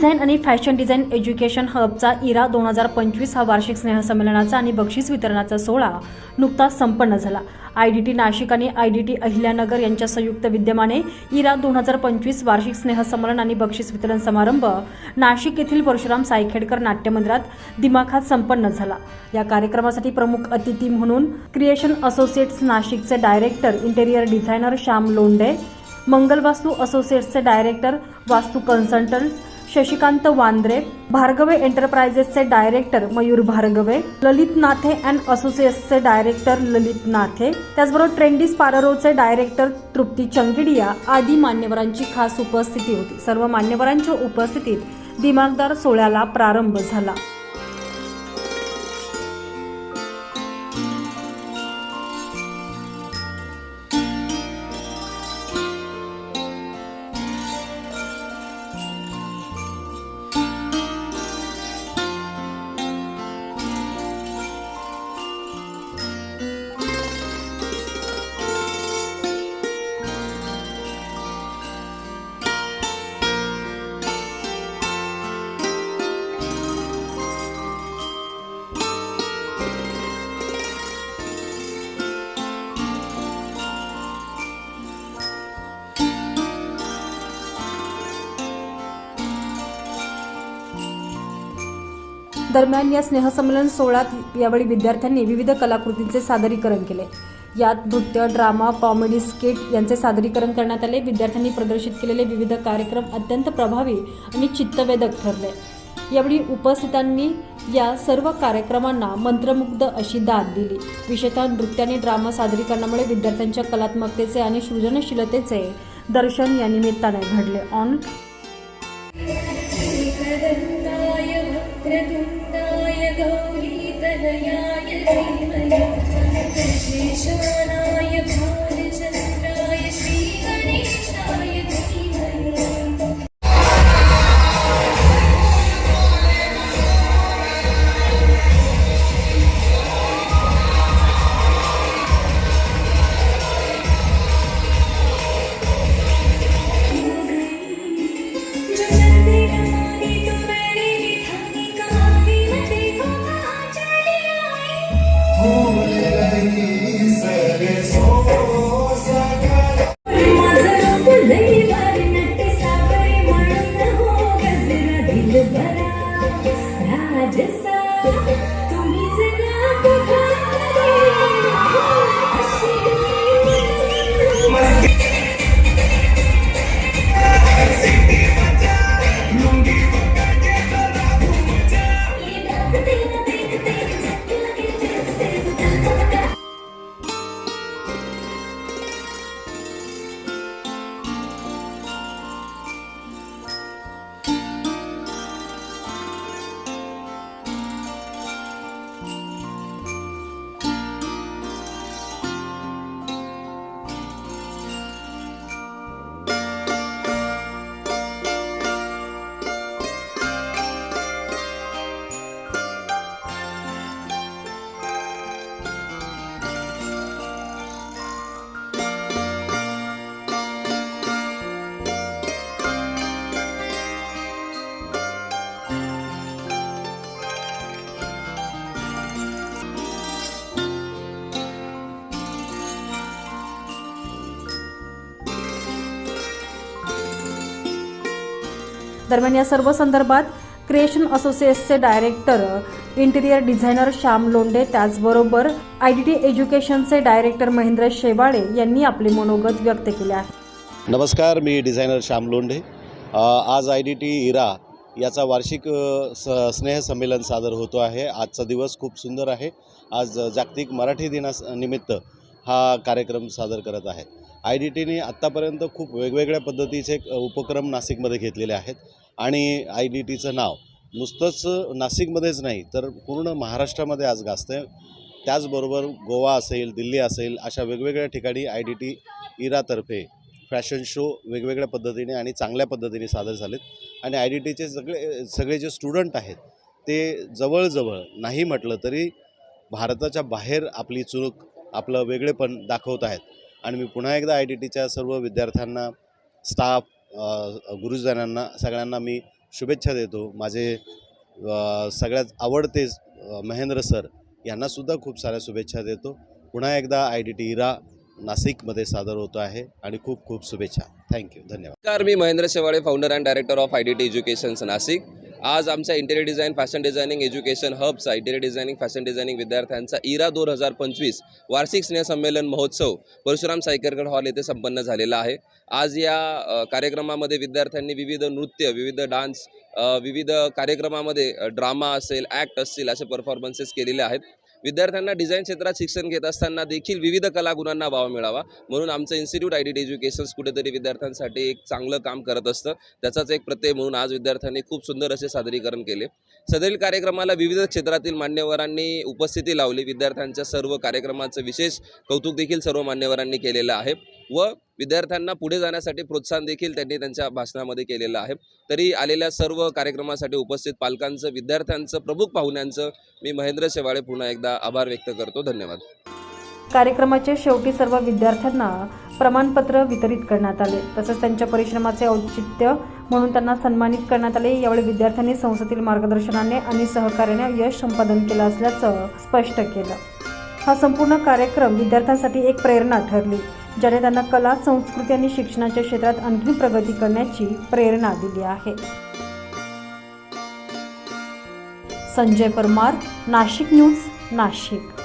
Design आणि fashion design education हबचा इरा दोन हजार पंचवीस हा वार्षिक स्नेहसंमेलनाचा आणि बक्षीस वितरणाचा सोहळा नुकताच संपन्न झाला. आय डी टी नाशिक आणि आय डी टी अहिल्यानगर यांच्या संयुक्त विद्यमाने इरा दोन हजार पंचवीस वार्षिक स्नेहसंमेलन आणि बक्षीस वितरण समारंभ नाशिक येथील परशुराम सायखेडकर नाट्यमंदिरात दिमाखात संपन्न झाला. या कार्यक्रमासाठी प्रमुख अतिथी म्हणून क्रिएशन असोसिएट्स नाशिकचे director interior designer Shyam Londe Mangalvastu असोसिएट्सचे director वास्तू कन्सल्टंट शशिकांत वांद्रे भार्गवे एंटरप्राइजेसचे डायरेक्टर मयूर भार्गवे ललित नाथे अँड असोसिएट्सचे डायरेक्टर ललित नाथे त्याचबरोबर ट्रेंडी स्पाररोचे डायरेक्टर तृप्ती चंगिडिया आदी मान्यवरांची खास उपस्थिती होती. सर्व मान्यवरांच्या उपस्थितीत दिमागदार सोहळ्याला प्रारंभ झाला. दरम्यान या स्नेहसंमेलन सोहळ्यात यावेळी विद्यार्थ्यांनी विविध कलाकृतींचे सादरीकरण केले. यात नृत्य ड्रामा कॉमेडी स्किट यांचे सादरीकरण करण्यात आले. विद्यार्थ्यांनी प्रदर्शित केलेले विविध कार्यक्रम अत्यंत प्रभावी आणि चित्तवेधक ठरले. यावेळी उपस्थितांनी या सर्व कार्यक्रमांना मंत्रमुग्ध अशी दाद दिली. विशेषतः नृत्य आणि ड्रामा सादरीकरणामुळे विद्यार्थ्यांच्या कलात्मकतेचे आणि सृजनशीलतेचे दर्शन या निमित्ताने घडले. ऑन वक्रतुण्डाय गौरीतनयाय गावीतनयाय श्रीमयश दरम्यान या सर्व संदर्भात creation असोसिएट्सचे director interior designer Shyam Londe त्याचबरोबर आय डी टी एज्युकेशनचे डायरेक्टर महेंद्र शेवाळे यांनी आपले मनोगत व्यक्त केले आहे. नमस्कार मी डिझायनर श्याम लोंढे. आज आय डी टी इरा याचा वार्षिक स स स्नेहसंमेलन सादर होतो आहे. आजचा दिवस खूप सुंदर आहे. आज जागतिक मराठी दिनानिमित्त हा कार्यक्रम सादर करत आहे. आय डी टीने आत्तापर्यंत खूप वेगवेगळ्या पद्धतीचे उपक्रम नाशिकमध्ये घेतलेले आहेत. आणि आय डी टीचं नाव. नुसतंच नाशिकमध्येच नाही तर पूर्ण महाराष्ट्रामध्ये आज गाजतं आहे त्याचबरोबर गोवा असेल दिल्ली असेल अशा वेगवेगळ्या ठिकाणी आय डी टी इरातर्फे फॅशन शो वेगवेगळ्या पद्धतीने आणि चांगल्या पद्धतीने सादर झालेत. आणि आय डी टीचे सगळे सगळे जे स्टुडंट आहेत ते जवळजवळ नाही म्हटलं तरी भारताच्या बाहेर आपली चूक आपलं वेगळेपण दाखवत आहेत. आणि मी पुन्हा एकदा आय डी टीच्या सर्व विद्यार्थ्यांना स्टाफ गुरुजनांना सगळ्यांना मी शुभेच्छा देतो. माझे सगळ्यात आवडते महेंद्र सर यांनासुद्धा खूप साऱ्या शुभेच्छा देतो. पुन्हा एकदा आय डी टी इरा नाशिकमध्ये सादर होतो आहे आणि खूप खूप शुभेच्छा. थँक्यू धन्यवाद. नमस्कार मी Mahendra Shewale founder and director of I D T educations Nashik. आज आमच्या interior design fashion designing education हबचा interior designing fashion designing विद्यार्थ्यांचा इरा दोन हजार पंचवीस वार्षिक स्नेहसंमेलन महोत्सव परशुराम सायकरगड हॉल येथे संपन्न झालेला आहे. आज या कार्यक्रमामध्ये विद्यार्थ्यांनी विविध नृत्य विविध डान्स विविध कार्यक्रमामध्ये ड्रामा असेल ॲक्ट असतील असे परफॉर्मन्सेस केलेले आहेत. विद्यार्थ्यांना डिझाईन क्षेत्रात शिक्षण घेत असताना देखील विविध कलागुणांना वाव मिळावा. म्हणून आमचं इन्स्टिट्यूट आय डी एज्युकेशन्स कुठेतरी विद्यार्थ्यांसाठी एक चांगलं काम करत असतं. त्याचाच एक प्रत्यय म्हणून आज विद्यार्थ्यांनी खूप सुंदर असे सादरीकरण केले. सदरील कार्यक्रमाला विविध क्षेत्रातील मान्यवरांनी उपस्थिती लावली. विद्यार्थ्यांच्या सर्व कार्यक्रमाचं विशेष कौतुक देखील सर्व मान्यवरांनी केलेलं आहे. व विद्यार्थ्यांना पुढे जाण्यासाठी प्रोत्साहन देखील त्यांनी त्यांच्या भाषणामध्ये केलेलं आहे. तरी आलेल्या सर्व कार्यक्रमासाठी उपस्थित पालकांचं विद्यार्थ्यांचं प्रमुख पाहुण्यांचं मी महेंद्र शेवाळे पुन्हा एकदा आभार व्यक्त करतो. धन्यवाद. कार्यक्रमाच्या शेवटी सर्व विद्यार्थ्यांना प्रमाणपत्र वितरित करण्यात आले. तसेच त्यांच्या परिश्रमाचे औचित्य म्हणून त्यांना सन्मानित करण्यात आले. यावेळी विद्यार्थ्यांनी संस्थेतील मार्गदर्शनाने आणि सहकार्याने यश संपादन केलं असल्याचं स्पष्ट केलं. हा संपूर्ण कार्यक्रम विद्यार्थ्यांसाठी एक प्रेरणा ठरली ज्याने त्यांना कला संस्कृती आणि शिक्षणाच्या क्षेत्रात आणखी प्रगती करण्याची प्रेरणा दिली आहे. संजय परमार नाशिक न्यूज नाशिक.